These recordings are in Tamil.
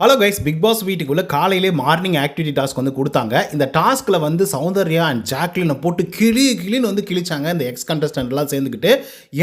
ஹலோ கைஸ் பிக் பாஸ் வீட்டுக்குள்ளே காலையிலே மார்னிங் ஆக்டிவிட்டி டாஸ்க் வந்து கொடுத்தாங்க. இந்த டாஸ்கில் வந்து சௌந்தர்யா அண்ட் ஜாக்லினை போட்டு கிளி கிளின்னு வந்து கிழிச்சாங்க. இந்த எக்ஸ் கண்டஸ்டன்ட்லாம் சேர்ந்துக்கிட்டு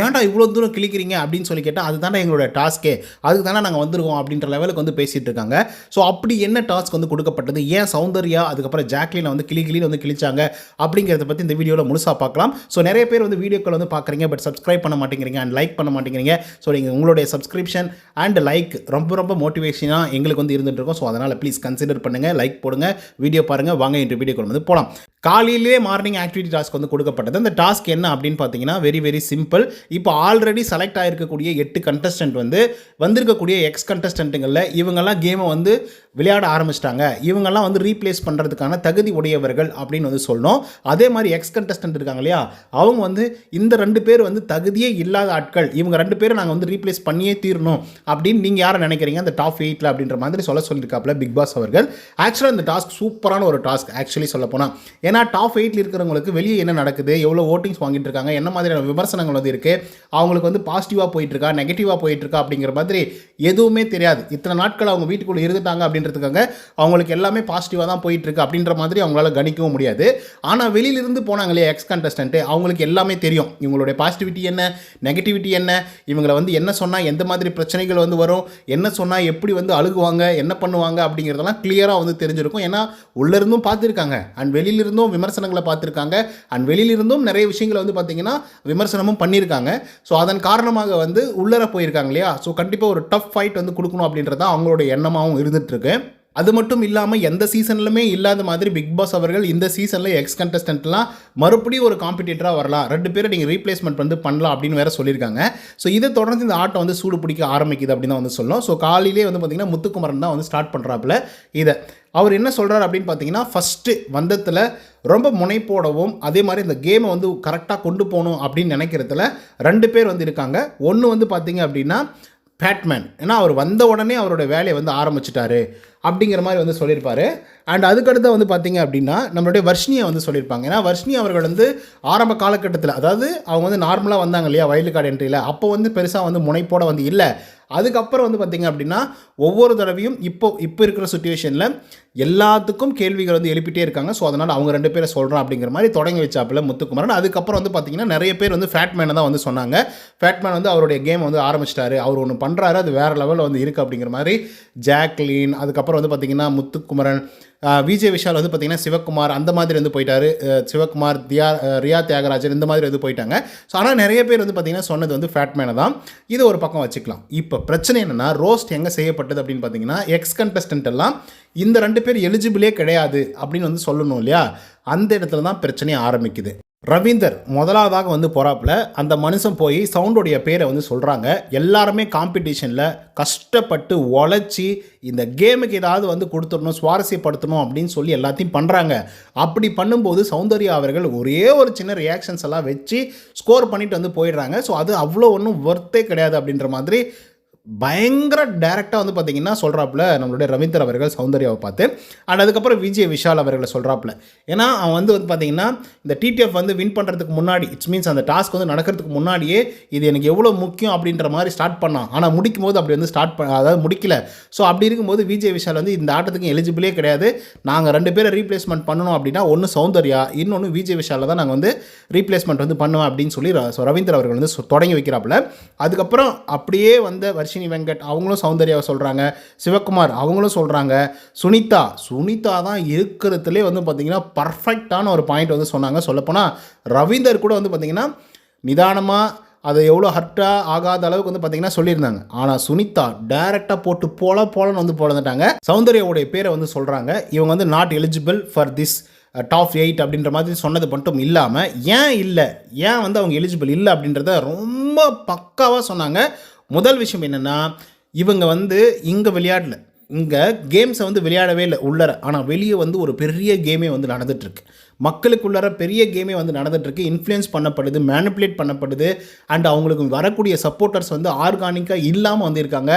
ஏன்டா இவ்வளோ தூரம் கிழிக்கிறீங்க? அப்படின்னு சொல்லி கேட்டால் அதுதானே எங்களோட டாஸ்க்கே அதுக்கு தானே நாங்கள் வந்திருக்கோம். அப்படின்ற லெவலுக்கு வந்து பேசிகிட்டு இருக்காங்க. ஸோ அப்படி என்ன டாஸ்க் வந்து கொடுக்கப்பட்டது? ஏன் சௌந்தர்யா அதுக்கப்புறம் ஜாக்லினை வந்து கிளி கிளின்னு வந்து கிழிச்சாங்க? அப்படிங்கிறத பற்றி இந்த வீடியோவில் முழுசாக பார்க்கலாம். ஸோ நிறைய பேர் வந்து வீடியோக்கள் வந்து பார்க்குறீங்க பட் சப்ஸ்கிரைப் பண்ண மாட்டேங்கிறீங்க அண்ட் லைக் பண்ண மாட்டேங்கிறீங்க. ஸோ நீங்கள் உங்களுடைய சப்ஸ்கிரிப்ஷன் அண்ட் லைக் ரொம்ப ரொம்ப மோட்டிவேஷனாக எங்களுக்கு வந்து இருந்துட்டு இருக்கோம் ஸோ அதனால் ப்ளீஸ் கன்சிடர் பண்ணுங்கள் லைக் போடுங்க வீடியோ பாருங்கள் வாங்க இன்று கொண்டு வந்து போகலாம் காலையிலே மார்னிங் ஆக்டிவிட்டி டாஸ்க் வந்து கொடுக்கப்பட்டது. அந்த டாஸ்க் என்ன அப்படின்னு பார்த்தீங்கன்னா வெரி வெரி சிம்பிள் இப்போ ஆல்ரெடி செலக்ட் ஆகிருக்கக்கூடிய எட்டு கண்டஸ்டன்ட் வந்து வந்திருக்கக்கூடிய எக்ஸ் கண்டஸ்டன்ட்டுங்களில் இவங்கெல்லாம் கேமை வந்து விளையாட ஆரம்பிச்சிட்டாங்க. இவங்கெல்லாம் வந்து ரீப்ளேஸ் பண்ணுறதுக்கான தகுதி உடையவர்கள் அப்படின்னு வந்து சொல்லணும். அதே மாதிரி எக்ஸ் கண்டஸ்டன்ட் இருக்காங்க இல்லையா? அவங்க வந்து இந்த ரெண்டு பேர் வந்து தகுதியே இல்லாத ஆட்கள். இவங்க ரெண்டு பேரும் நாங்கள் வந்து ரீப்ளேஸ் பண்ணியே தீரணும் அப்படின்னு நீங்கள் யாரை நினைக்கிறீங்க? அந்த டாப் எயிட்டில் அப்படின்ற மாதிரி சொல்ல சொல்லியிருக்காப்புல பிக் பாஸ் அவர்கள். ஆக்சுவலாக இந்த டாஸ்க் சூப்பரான ஒரு டாஸ்க் ஆக்சுவலி சொல்லப்போனால் ஏன்னா டாப் எயிட்டில் இருக்கிறவங்களுக்கு வெளியே என்ன நடக்குது எவ்வளோ ஓட்டிங்ஸ் வாங்கிட்டு இருக்காங்க என்ன மாதிரியான விமர்சனங்கள் வந்து இருக்குது அவங்களுக்கு வந்து பாசிட்டிவாக போயிட்டு இருக்கா நெகட்டிவாக போயிட்டு இருக்கா அப்படிங்கிற மாதிரி எதுவுமே தெரியாது. இத்தனை நாட்கள் அவங்க வீட்டுக்குள்ளே இருந்துட்டாங்க அப்படின்றதுக்காக அவங்களுக்கு எல்லாமே பாசிட்டிவாக தான் போயிட்டு இருக்கு அப்படின்ற மாதிரி அவங்களால கணிக்கவும் முடியாது. ஆனால் வெளியிலிருந்து போனாங்க இல்லையா எக்ஸ் கண்டஸ்டன்ட்டு அவங்களுக்கு எல்லாமே தெரியும். இவங்களுடைய பாசிட்டிவிட்டி என்ன நெகட்டிவிட்டி என்ன இவங்களை வந்து என்ன சொன்னால் எந்த மாதிரி பிரச்சனைகள் வந்து வரும் என்ன சொன்னால் எப்படி வந்து அழுகுவாங்க என்ன பண்ணுவாங்க அப்படிங்கிறதெல்லாம் கிளியராக வந்து தெரிஞ்சிருக்கும். ஏன்னா உள்ளிருந்தும் பார்த்துருக்காங்க. அண்ட் வெளியிலிருந்தும் விமர்சனங்களை பார்த்துருக்காங்க. அண்ட் வெளியிலிருந்தும் நிறைய விஷயங்களை வந்து பார்த்தீங்கன்னா விமர்சனமும் பண்ணியிருக்காங்க. ஸோ அதன் காரணமாக வந்து உள்ளர போயிருக்காங்க இல்லையா? ஸோ கண்டிப்பாக ஒரு டஃப் ஃபைட் வந்து கொடுக்கணும் அப்படின்றது தான் அவங்களோட எண்ணமாகவும் இருந்துகிட்ருக்கு அது மட்டும் இல்லாமல் எந்த சீசன்லுமே இல்லாத மாதிரி பிக் பாஸ் அவர்கள் இந்த சீசனில் எக்ஸ் கண்டஸ்டன்ட்லாம் மறுபடியும் ஒரு காம்படிட்டராக வரலாம். ரெண்டு பேரை நீங்கள் ரீப்ளேஸ்மெண்ட் வந்து பண்ணலாம் அப்படின்னு வேறு சொல்லியிருக்காங்க. ஸோ இதை தொடர்ந்து இந்த ஆட்டம் வந்து சூடு பிடிக்க ஆரம்பிக்குது அப்படின்னு தான் வந்து சொல்லணும். ஸோ காலையிலே வந்து பார்த்திங்கன்னா முத்துக்குமரன் தான் வந்து ஸ்டார்ட் பண்ணுறாப்புல இதை அவர் என்ன சொல்கிறார் அப்படின்னு பார்த்தீங்கன்னா ஃபஸ்ட்டு வந்தத்தில் ரொம்ப முனைப்போடவும் அதே மாதிரி இந்த கேமை வந்து கரெக்டாக கொண்டு போகணும் அப்படின்னு நினைக்கிறதுல ரெண்டு பேர் வந்து இருக்காங்க. ஒன்று வந்து பார்த்தீங்க அப்படின்னா பேட்மேன் ஏன்னா அவர் வந்த உடனே அவரோட வேலையை வந்து ஆரம்பிச்சிட்டாரு அப்படிங்கிற மாதிரி வந்து சொல்லியிருப்பார். அண்ட் அதுக்கடுத்து வந்து பார்த்தீங்க அப்படின்னா நம்மளுடைய வர்ஷினியை வந்து சொல்லியிருப்பாங்க. ஏன்னா வர்ஷினி அவர்கள் வந்து ஆரம்ப காலகட்டத்தில் அதாவது அவங்க வந்து நார்மலாக வந்தாங்க இல்லையா வயலுக்காடு என்ட்ரியில் அப்போ வந்து பெருசாக வந்து முனைப்போட வந்து இல்லை. அதுக்கப்புறம் வந்து பார்த்திங்க அப்படின்னா ஒவ்வொரு தடவையும் இப்போ இப்போ இருக்கிற சுச்சுவேஷனில் எல்லாத்துக்கும் கேள்விகள் வந்து எழுப்பிட்டே இருக்காங்க. ஸோ அதனால் அவங்க ரெண்டு பேரை சொல்கிறோம் அப்படிங்கிற மாதிரி தொடங்கி வச்சாப்புல முத்துக்குமரன். அதுக்கப்புறம் வந்து பார்த்திங்கன்னா நிறைய பேர் வந்து ஃபேட்மேனை தான் வந்து சொன்னாங்க. ஃபேட்மேன் வந்து அவருடைய கேம் வந்து ஆரம்பிச்சிட்டாரு. அவர் ஒன்று பண்ணுறாரு அது வேறு லெவலில் வந்து இருக்குது அப்படிங்கிற மாதிரி. ஜாக்லின் அதுக்கப்புறம் வந்து பார்த்திங்கன்னா முத்துக்குமரன் விஜய் விஷால் வந்து பார்த்திங்கன்னா சிவகுமார் அந்த மாதிரி வந்து போயிட்டாரு. சிவகுமார் தியா ரியா தியாகராஜன் இந்த மாதிரி வந்து போயிட்டாங்க. ஸோ ஆனால் நிறைய பேர் வந்து பார்த்திங்கன்னா சொன்னது வந்து ஃபேட்மேனை தான். இது ஒரு பக்கம் வச்சுக்கலாம். இப்போ பிரச்சனை என்னென்னா ரோஸ்ட் எங்கே செய்யப்பட்டது அப்படின்னு பார்த்தீங்கன்னா எக்ஸ் கண்டஸ்டன்ட் எல்லாம் இந்த ரெண்டு பேர் எலிஜிபிளே கிடையாது அப்படின்னு வந்து சொல்லணும் இல்லையா? அந்த இடத்துல தான் பிரச்சனையே ஆரம்பிக்குது. ரவீந்தர் முதலாவதாக வந்து போகிறாப்புல அந்த மனுஷன் போய் சவுண்டோடைய பேரை வந்து சொல்கிறாங்க எல்லாருமே காம்படிஷனில் கஷ்டப்பட்டு உழைச்சி இந்த கேமுக்கு ஏதாவது வந்து கொடுத்துடணும் சுவாரஸ்யப்படுத்தணும் அப்படின்னு சொல்லி எல்லாத்தையும் பண்ணுறாங்க அப்படி பண்ணும்போது சௌந்தர்யா அவர்கள் ஒரே ஒரு சின்ன ரியாக்ஷன்ஸ் எல்லாம் வச்சு ஸ்கோர் பண்ணிட்டு வந்து போயிடுறாங்க. ஸோ அது அவ்வளோ ஒன்றும் ஒர்த்தே கிடையாது அப்படின்ற மாதிரி பயங்கர டேரெக்டாக வந்து பார்த்தீங்கன்னா சொல்கிறாப்புல நம்மளுடைய ரவீந்தர் அவர்கள் சௌந்தர்யாவை பார்த்து. அண்ட் அதுக்கப்புறம் விஜய் விஷால் அவர்களை சொல்கிறாப்புல ஏன்னா அவன் வந்து வந்து பார்த்தீங்கன்னா இந்த டிடிஎஃப் வந்து வின் பண்ணுறதுக்கு முன்னாடி இட்ஸ் மீன்ஸ் அந்த டாஸ்க் வந்து நடக்கிறதுக்கு முன்னாடியே இது எனக்கு எவ்வளோ முக்கியம் அப்படின்ற மாதிரி ஸ்டார்ட் பண்ணான். ஆனால் முடிக்கும் போது அப்படி வந்து ஸ்டார்ட் பண்ண அதாவது முடிக்கல. ஸோ அப்படி இருக்கும்போது விஜய் விஷால் வந்து இந்த ஆட்டத்துக்கு எலிஜிபிளே கிடையாது. நாங்கள் ரெண்டு பேரை ரீப்ளேஸ்மெண்ட் பண்ணணும் அப்படின்னா ஒன்று சௌந்தர்யா இன்னொன்று விஜய் விஷாலில் தான் நாங்கள் வந்து ரீப்ளேஸ்மெண்ட் வந்து பண்ணுவேன் அப்படின்னு சொல்லி ர- ரவீந்தர் அவர்கள் வந்து தொடங்கி வைக்கிறாப்புல. அதுக்கப்புறம் அப்படியே வந்த தர்ஷினி வெங்கட் அவங்களும் சௌந்தர்யாவை சொல்கிறாங்க சிவகுமார் அவங்களும் சொல்கிறாங்க சுனிதா சுனிதா தான் இருக்கிறதுலே வந்து பார்த்திங்கன்னா பர்ஃபெக்டான ஒரு பாயிண்ட் வந்து சொன்னாங்க. சொல்லப்போனால் ரவீந்தர் கூட வந்து பார்த்திங்கன்னா நிதானமாக அதை எவ்வளோ ஹர்ட்டாக ஆகாத அளவுக்கு வந்து பார்த்தீங்கன்னா சொல்லியிருந்தாங்க. ஆனால் சுனிதா டைரெக்டாக போட்டு போல போலன்னு வந்து போலந்துட்டாங்க சௌந்தர்யாவுடைய பேரை வந்து சொல்கிறாங்க இவங்க வந்து not eligible for this top eight அப்படின்ற மாதிரி சொன்னது மட்டும் இல்லாமல் ஏன் இல்லை? ஏன் வந்து அவங்க எலிஜிபிள் இல்லை அப்படின்றத ரொம்ப பக்காவாக சொன்னாங்க. முதல் விஷயம் என்னென்னா இவங்க வந்து இங்கே விளையாடல. இங்கே கேம்ஸை வந்து விளையாடவே இல்லை உள்ளர. ஆனால் வெளியே வந்து ஒரு பெரிய கேமே வந்து நடந்துட்டுருக்கு மக்களுக்குள்ளார பெரிய கேமே வந்து நடந்துகிட்ருக்கு இன்ஃப்ளூயன்ஸ் பண்ணப்படுது மேனிப்புலேட் பண்ணப்படுது. அண்ட் அவங்களுக்கு வரக்கூடிய சப்போர்ட்டர்ஸ் வந்து ஆர்கானிக்காக இல்லாமல் வந்திருக்காங்க.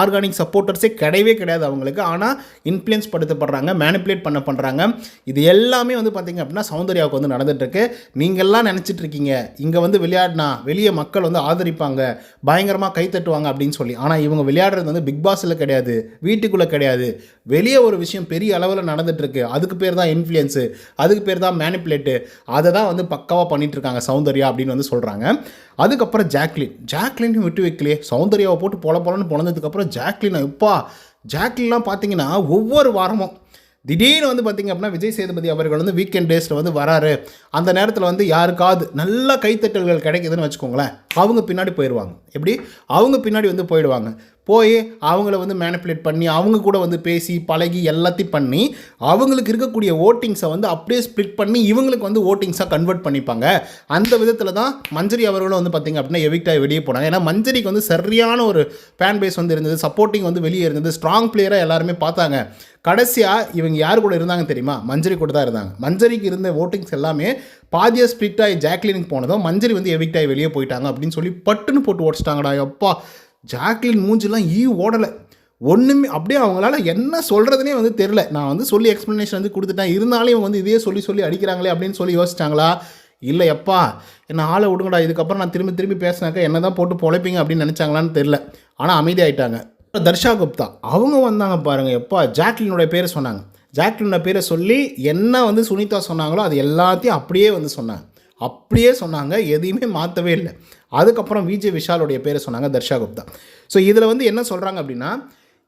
ஆர்கானிக் சப்போர்ட்டர்ஸே கிடையவே கிடையாது அவங்களுக்கு. ஆனால் இன்ஃப்ளூயன்ஸ் படுத்தப்படுறாங்க மேனிப்புலேட் பண்ண பண்ணுறாங்க இது எல்லாமே வந்து பார்த்திங்க அப்படின்னா சௌந்தர்யாவுக்கு வந்து நடந்துகிட்ருக்கு நீங்கள்லாம் நினச்சிட்டு இருக்கீங்க இங்கே வந்து விளையாடினா வெளியே மக்கள் வந்து ஆதரிப்பாங்க பயங்கரமாக கை தட்டுவாங்க அப்படின்னு சொல்லி. ஆனால் இவங்க விளையாடுறது வந்து பிக் பாஸில் கிடையாது வீட்டுக்குள்ளே கிடையாது. வெளியே ஒரு விஷயம் பெரிய அளவில் நடந்துகிட்ருக்கு அதுக்கு பேர் தான் இன்ஃப்ளூயன்ஸு அதுக்கு பேர் தான் மேனிப்புலேட்டு அதை தான் வந்து பக்காவாக பண்ணிட்டு இருக்காங்க சௌந்தர்யா அப்படின்னு வந்து சொல்கிறாங்க அதுக்கப்புறம் ஜாக்லின். ஜாக்லின் விட்டு வைக்கலையே. சௌந்தர்யாவை போட்டு பொல பொலன்னு பொழந்ததுக்கப்புறம் ஜாக்லின் எப்பா ஜாக்லின்லாம் பார்த்தீங்கன்னா ஒவ்வொரு வாரமும் திடீர்னு வந்து பார்த்திங்க அப்படின்னா விஜய் சேதுபதி அவர்கள் வந்து வீக்கெண்ட் டேஸில் வந்து வராரு. அந்த நேரத்தில் வந்து யாருக்காவது நல்ல கைத்தட்டல்கள் கிடைக்குதுன்னு வச்சுக்கோங்களேன். அவங்க பின்னாடி போயிடுவாங்க. எப்படி? அவங்க பின்னாடி வந்து போயிடுவாங்க. போய் அவங்கள வந்து மேனிப்புலேட் பண்ணி அவங்க கூட வந்து பேசி பழகி எல்லாத்தையும் பண்ணி அவங்களுக்கு இருக்கக்கூடிய ஓட்டிங்ஸை வந்து அப்படியே ஸ்ப்ளிட் பண்ணி இவங்களுக்கு வந்து ஓட்டிங்ஸாக கன்வெர்ட் பண்ணிப்பாங்க. அந்த விதத்தில் தான் மஞ்சரி அவர்களும் வந்து பார்த்திங்க அப்படின்னா எவிக்டாக வெளியே போனாங்க. ஏன்னா மஞ்சரிக்கு வந்து சரியான ஒரு ஃபேன் பேஸ் வந்து இருந்தது சப்போர்ட்டிங் வந்து வெளியே இருந்தது ஸ்ட்ராங் பிளேயராக எல்லாருமே பார்த்தாங்க. கடைசியாக இவங்க யார் கூட இருந்தாங்க தெரியுமா? மஞ்சரி கூட தான் இருந்தாங்க. மஞ்சரிக்கு இருந்த ஓட்டிங்ஸ் எல்லாமே பாதியாக ஸ்ப்ளிட் ஆகி ஜாக்லினுக்கு போனதும் மஞ்சரி வந்து எவிக்டாகி வெளியே போயிட்டாங்க அப்படின்னு சொல்லி பட்டுன்னு போட்டு ஓடிச்சிட்டாங்கடா அப்பா ஜாக்லின் மூஞ்சிலாம் ஈ ஓடலை. ஒன்றுமே அப்படியே அவங்களால என்ன சொல்கிறதுனே வந்து தெரில நான் வந்து சொல்லி எக்ஸ்ப்ளனேஷன் வந்து கொடுத்துட்டேன். இருந்தாலும் இவங்க வந்து இதே சொல்லி சொல்லி அடிக்கிறாங்களே அப்படின்னு சொல்லி யோசிச்சாங்களா? இல்லை எப்பா. என்ன ஆளை விடுங்கடா. இதுக்கப்புறம் நான் திரும்பி திரும்பி பேசினாக்கா என்ன தான் போட்டு பொழைப்பீங்க அப்படின்னு நினச்சாங்களான்னு தெரில ஆனால் அமைதியாயிட்டாங்க. தர்ஷா குப்தா அவங்க வந்தாங்க பாருங்கள் எப்பா. ஜாக்லினுடைய பேரை சொன்னாங்க. ஜாக்லினோட பேரை சொல்லி என்ன வந்து சுனிதா சொன்னாங்களோ அது எல்லாத்தையும் அப்படியே வந்து சொன்னாங்க. அப்படியே சொன்னாங்க. எதையுமே மாற்றவே இல்லை. அதுக்கப்புறம் விஜய் விஷாலுடைய பேரை சொன்னாங்க தர்ஷா குப்தா. ஸோ இதில் வந்து என்ன சொல்கிறாங்க அப்படின்னா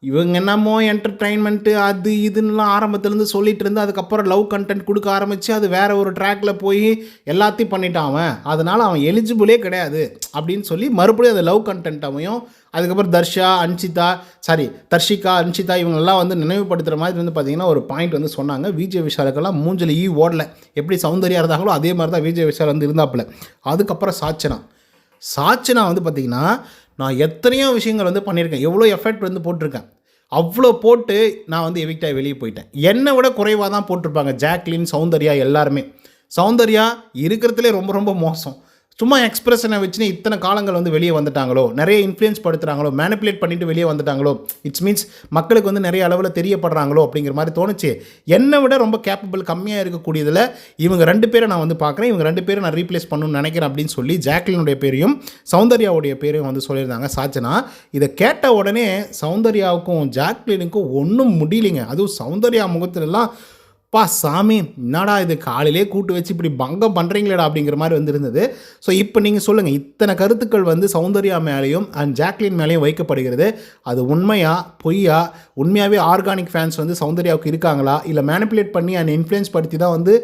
இவங்க என்னமோ என்டர்டைன்மெண்ட்டு அது இதுன்னெலாம் ஆரம்பத்துலேருந்து சொல்லிட்டு இருந்து அதுக்கப்புறம் லவ் கண்டென்ட் கொடுக்க ஆரம்பித்து அது வேறு ஒரு ட்ராக்கில் போய் எல்லாத்தையும் பண்ணிட்டான் அவன். அதனால் அவன் எலிஜிபிளே கிடையாது அப்படின்னு சொல்லி மறுபடியும் அது லவ் கண்டென்ட் அமையும் அதுக்கப்புறம் தர்ஷா அன்ஷிதா சாரி தர்ஷிகா அன்ஷிதா இவங்கெல்லாம் வந்து நினைவுபடுத்துகிற மாதிரி வந்து பார்த்திங்கன்னா ஒரு பாயிண்ட் வந்து சொன்னாங்க. விஜய் விஷாலுக்கெல்லாம் மூஞ்சில் ஈ ஓடல. எப்படி சௌந்தர்யா இருந்தாங்களோ அதே மாதிரி தான் விஜய் விஷால் வந்து இருந்தாப்புல. அதுக்கப்புறம் சாச்சனா. சாட்சினா வந்து பார்த்திங்கன்னா நான் எத்தனையோ விஷயங்கள் வந்து பண்ணியிருக்கேன். எவ்வளோ எஃபெக்ட் வந்து போட்டிருக்கேன். அவ்வளோ போட்டு நான் வந்து எவிக்டாக வெளியே போயிட்டேன். என்னை விட குறைவாக தான் போட்டிருப்பாங்க. ஜாக்லின் சௌந்தர்யா எல்லாருமே. சௌந்தர்யா இருக்கிறதுலே ரொம்ப ரொம்ப மோசம். சும்மா எக்ஸ்பிரஷனை வச்சுன்னு இத்தனை காலங்கள் வந்து வெளியே வந்துட்டாங்களோ? நிறைய இன்ஃப்ளூயன்ஸ் படுத்துகிறாங்களோ மேனிப்புலேட் பண்ணிட்டு வெளியே வந்துட்டாங்களோ? இட்ஸ் மீன்ஸ் மக்களுக்கு வந்து நிறைய அளவில் தெரியப்படுறாங்களோ? அப்படிங்கிற மாதிரி தோணுச்சு. என்னை விட ரொம்ப கேப்பபிள் கம்மியாக இருக்கக்கூடியதில் இவங்க ரெண்டு பேரை நான் வந்து பார்க்குறேன். இவங்க ரெண்டு பேரும் நான் ரீப்ளேஸ் பண்ணணும்னு நினைக்கிறேன் அப்படின்னு சொல்லி ஜாக்லினுடைய பேரையும் சௌந்தர்யாவுடைய பேரையும் வந்து சொல்லியிருந்தாங்க. சாச்சனா இதை கேட்ட உடனே சௌந்தர்யாவுக்கும் ஜாக்லினுக்கும் ஒன்றும் முடியலைங்க. அதுவும் சௌந்தர்யா முகத்துலலாம் பா சாமி என்னடா இது காலையிலே கூட்டு வச்சு இப்படி பங்கம் பண்ணுறீங்களேடா அப்படிங்கிற மாதிரி வந்து இருந்தது ஸோ இப்போ நீங்கள் சொல்லுங்கள் இத்தனை கருத்துக்கள் வந்து சௌந்தர்யா மேலேயும் அண்ட் ஜாக்லின் மேலேயும் வைக்கப்படுகிறது. அது உண்மையா பொய்யா? உண்மையாகவே ஆர்கானிக் ஃபேன்ஸ் வந்து சௌந்தர்யாவுக்கு இருக்காங்களா? இல்லை மேனிப்புலேட் பண்ணி அண்ட் இன்ஃப்ளூயன்ஸ் படுத்தி தான் வந்து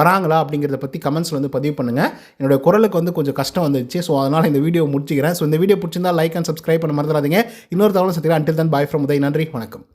வராங்களா? அப்படிங்கிறத பற்றி கமெண்ட்ஸில் வந்து பதிவு பண்ணுங்கள் என்னோடய குரலுக்கு வந்து கொஞ்சம் கஷ்டம் வந்துச்சு ஸோ அதனால் இந்த வீடியோ முடிச்சுக்கிறேன். ஸோ இந்த வீடியோ பிடிச்சிருந்தா லைக் அண்ட் சப்ஸ்கிரைப் பண்ண மறந்துடாதீங்க. இன்னொரு தகவலும் சத்திரம் அண்டில் தன் பாய் ஃப்ரம் உதய் நன்றி. வணக்கம்.